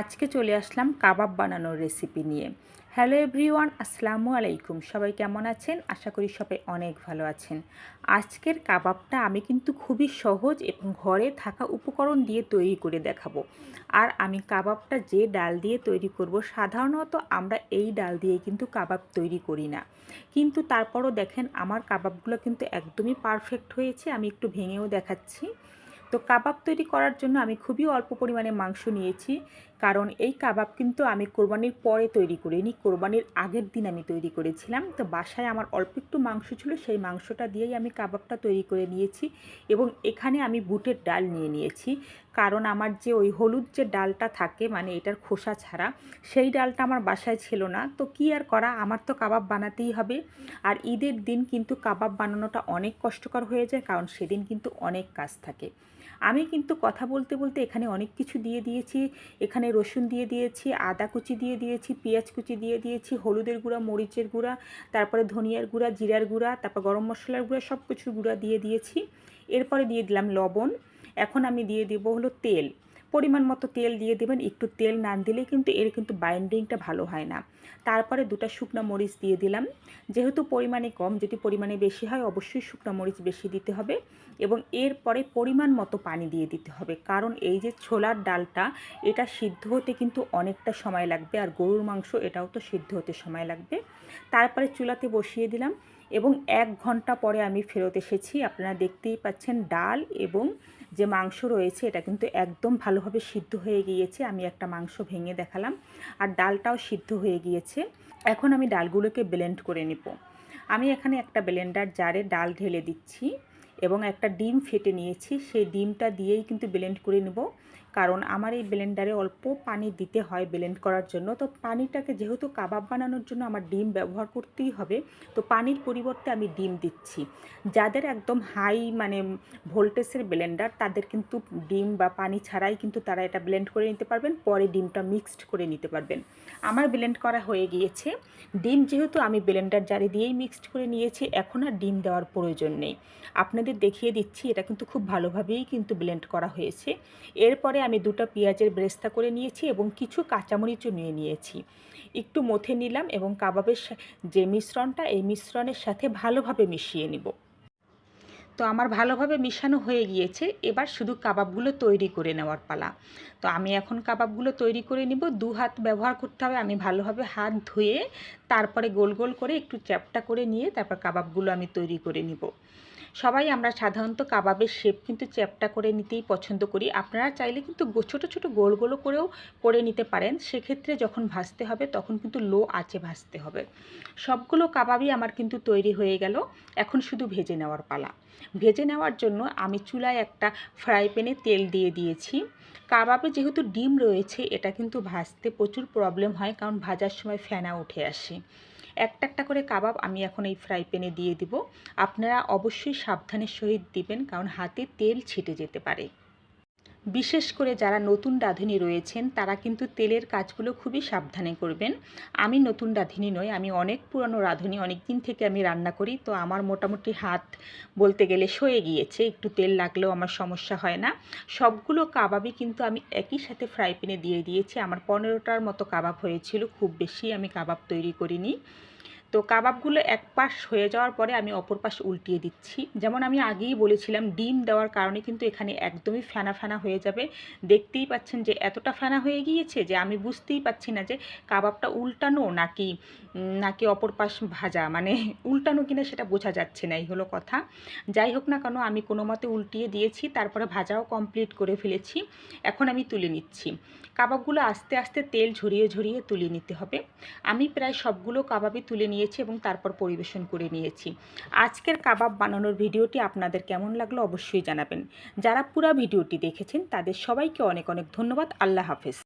আজকে চলে আসলাম কাবাব বানানোর রেসিপি নিয়ে। হ্যালো এভরিওয়ান আসসালামু আলাইকুম। সবাই কেমন আছেন? আশা করি সবাই অনেক ভালো আছেন। আজকের কাবাবটা আমি কিন্তু খুবই সহজ এবং ঘরে থাকা উপকরণ দিয়ে তৈরি করে দেখাবো। আর আমি কাবাবটা যে ডাল দিয়ে তৈরি করব, সাধারণত আমরা এই ডাল দিয়ে কিন্তু কাবাব তৈরি করি না। কিন্তু তারপরও দেখেন, আমার কাবাবগুলো কিন্তু একদমই পারফেক্ট হয়েছে। আমি একটু ভেঙেও দেখাচ্ছি। তো কাবাব তৈরি করার জন্য আমি খুবই অল্প পরিমাণে মাংস নিয়েছি। কারণ এই কাবাব কিন্তু আমি কোরবানির পরে তৈরি করিনি, কোরবানির আগের দিন আমি তৈরি করেছিলাম। তো বাসায় আমার অল্প একটু মাংস ছিল, সেই মাংসটা দিয়েই আমি কাবাবটা তৈরি করে নিয়েছি এবং এখানে আমি বুটের ডাল নিয়ে নিয়েছি। কারণ আমার যে ওই হলুদ যে ডালটা থাকে মানে এটার খোসা ছাড়া, সেই ডালটা আমার বাসায় ছিল না। তো কি আর করা, আমার তো কাবাব বানাতেই হবে। আর ঈদের দিন কিন্তু কাবাব বানানোটা অনেক কষ্টকর হয়ে যায়, কারণ সেদিন কিন্তু অনেক কাজ থাকে। আমি কিন্তু কথা বলতে বলতে এখানে অনেক কিছু দিয়ে দিয়েছি। এখানে রসুন দিয়ে দিয়েছি, আদা কুচি দিয়ে দিয়েছি, পেঁয়াজ কুচি দিয়ে দিয়েছি, হলুদের গুঁড়া, মরিচের গুঁড়া, তারপরে ধনিয়ার গুঁড়া, জিরার গুঁড়া, তারপর গরম মশলার গুঁড়া সব কিছুর গুঁড়া দিয়ে দিয়েছি। এরপরে দিয়ে দিলাম লবণ। এখন আমি দিয়ে দেবো হলো তেল। পরিমাণ মতো তেল দিয়ে দেবেন, একটু তেল না দিলে কিন্তু এর কিন্তু বাইন্ডিংটা ভালো হয় না। তারপরে দুটা শুকনো মরিচ দিয়ে দিলাম। যেহেতু পরিমাণে কম, যদি পরিমাণে বেশি হয় অবশ্যই শুকনো মরিচ বেশি দিতে হবে এবং এরপরে পরিমাণ মতো পানি দিয়ে দিতে হবে। কারণ এই যে ছোলার ডালটা, এটা সিদ্ধ হতে কিন্তু অনেকটা সময় লাগবে আর গরুর মাংস এটাও তো সিদ্ধ হতে সময় লাগবে। তারপরে চুলাতে বসিয়ে দিলাম এবং এক ঘণ্টা পরে আমি ফেরত এসেছি। আপনারা দেখতেই পাচ্ছেন ডাল এবং যে মাংস রয়েছে, এটা কিন্তু একদম ভালোভাবে সিদ্ধ হয়ে গিয়েছে। আমি একটা মাংস ভেঙে দেখালাম। আর ডালটাও সিদ্ধ হয়ে গিয়েছে। এখন আমি ডালগুলোকে ব্লেন্ড করে নেব। আমি এখানে একটা ব্লেন্ডার জারে ডাল ঢেলে দিচ্ছি। এবং একটা ডিম ফেটে নিয়েছি, সেই ডিমটা দিয়েই কিন্তু ব্লেন্ড করে নেব। কারণ আমার এই ব্লেন্ডারে অল্প পানি দিতে হয় ব্লেন্ড করার জন্য। তো পানিটাকে যেহেতু কাবাব বানানোর জন্য আমার ডিম ব্যবহার করতেই হবে, তো পানির পরিবর্তে আমি ডিম দিচ্ছি। যাদের একদম হাই মানে ভোল্টেজের ব্লেন্ডার তাদের কিন্তু ডিম বা পানি ছাড়াই কিন্তু তারা এটা ব্লেন্ড করে নিতে পারবেন, পরে ডিমটা মিক্সড করে নিতে পারবেন। আমার ব্লেন্ড করা হয়ে গিয়েছে। ডিম যেহেতু আমি ব্লেন্ডার জারি দিয়েই মিক্সড করে নিয়েছি, এখন আর ডিম দেওয়ার প্রয়োজন নেই। আপনাদের দেখিয়ে দিচ্ছি, এটা কিন্তু খুব ভালোভাবেই কিন্তু ব্লেন্ড করা হয়েছে। এরপরে আমি দুটো পেঁয়াজের ব্রেস্তা করে নিয়েছি এবং কিছু কাঁচামরিচও নিয়ে নিয়েছি। একটু মথে নিলাম এবং কাবাবের যে মিশ্রণটা, এই মিশ্রণের সাথে ভালোভাবে মিশিয়ে নিব। তো আমার ভালোভাবে মিশানো হয়ে গিয়েছে, এবার শুধু কাবাবগুলো তৈরি করে নেওয়ার পালা। তো আমি এখন কাবাবগুলো তৈরি করে নিব, দু হাত ব্যবহার করতে হবে, আমি ভালোভাবে হাত ধুয়ে তারপরে গোল গোল করে একটু চ্যাপটা করে নিয়ে তারপর কাবাবগুলো আমি তৈরি করে নিব। সবাই আমরা সাধারণত কাবাবের শেপ কিন্তু চ্যাপটা করে নিতেই পছন্দ করি। আপনারা চাইলে কিন্তু ছোটো ছোটো গোল গোল করেও করে নিতে পারেন। সেক্ষেত্রে যখন ভাজতে হবে তখন কিন্তু লো আঁচে ভাজতে হবে। সবগুলো কাবাবই আমার কিন্তু তৈরি হয়ে গেল। এখন শুধু ভেজে নেওয়ার পালা। ভেজে নেওয়ার জন্য আমি চুলায় একটা ফ্রাই প্যানে তেল দিয়ে দিয়েছি। কাবাবে যেহেতু ডিম রয়েছে, এটা কিন্তু ভাজতে প্রচুর প্রবলেম হয় কারণ ভাজার সময় ফেনা উঠে আসে। একটা একটা করে কাবাব আমি এখন এই ফ্রাই প্যানে দিয়ে দিব। আপনারা অবশ্যই সাবধানের সহিত দিবেন, কারণ হাতে তেল ছিটে যেতে পারে। বিশেষ করে যারা নতুন রাঁধুনি রয়েছেন, তারা কিন্তু তেলের কাজগুলো খুবই সাবধানে করবেন। আমি নতুন রাঁধুনি নই, আমি অনেক পুরনো রাঁধুনি অনেক দিন থেকে আমি রান্না করি, তো আমার মোটামুটি হাত বলতে গেলে সয়ে গিয়েছে, একটু তেল লাগলেও আমার সমস্যা হয় না। সবগুলো কাবাবই কিন্তু আমি একই সাথে ফ্রাই প্যানে দিয়ে দিয়েছি, আমার পনেরোটার মতো কাবাব হয়েছিল, খুব বেশি আমি কাবাব তৈরি করিনি। তো কাবাবগুলো এক পাশ হয়ে যাওয়ার পরে আমি অপর পাশ উল্টিয়ে দিচ্ছি। যেমন আমি আগেই বলেছিলাম, ডিম দেওয়ার কারণে কিন্তু এখানে একদমই ফেনা ফেনা হয়ে যাবে। দেখতেই পাচ্ছেন যে এতটা ফেনা হয়ে গিয়েছে যে আমি বুঝতেই পাচ্ছি না যে কাবাবটা উল্টানো নাকি নাকি অপর পাশ ভাজা। মানে উল্টানো কিনা সেটা বোঝা যাচ্ছে না, এই হলো কথা। যাই হোক না কেন, আমি কোনো মতে উল্টিয়ে দিয়েছি, তারপরে ভাজাও কমপ্লিট করে ফেলেছি। এখন আমি তুলে নিচ্ছি। কাবাবগুলো আস্তে আস্তে তেল ঝরিয়ে ঝরিয়ে তুলে নিতে হবে। আমি প্রায় সবগুলো কাবাবই তুলে নিয়েছি এবং তারপর পরিবেশন করে নিয়েছি। আজকের কাবাব বানানোর ভিডিওটি আপনাদের কেমন লাগল অবশ্যই জানাবেন। যারা পুরা ভিডিওটি দেখেছেন, তাদের সবাইকে অনেক অনেক ধন্যবাদ। আল্লাহ হাফেজ।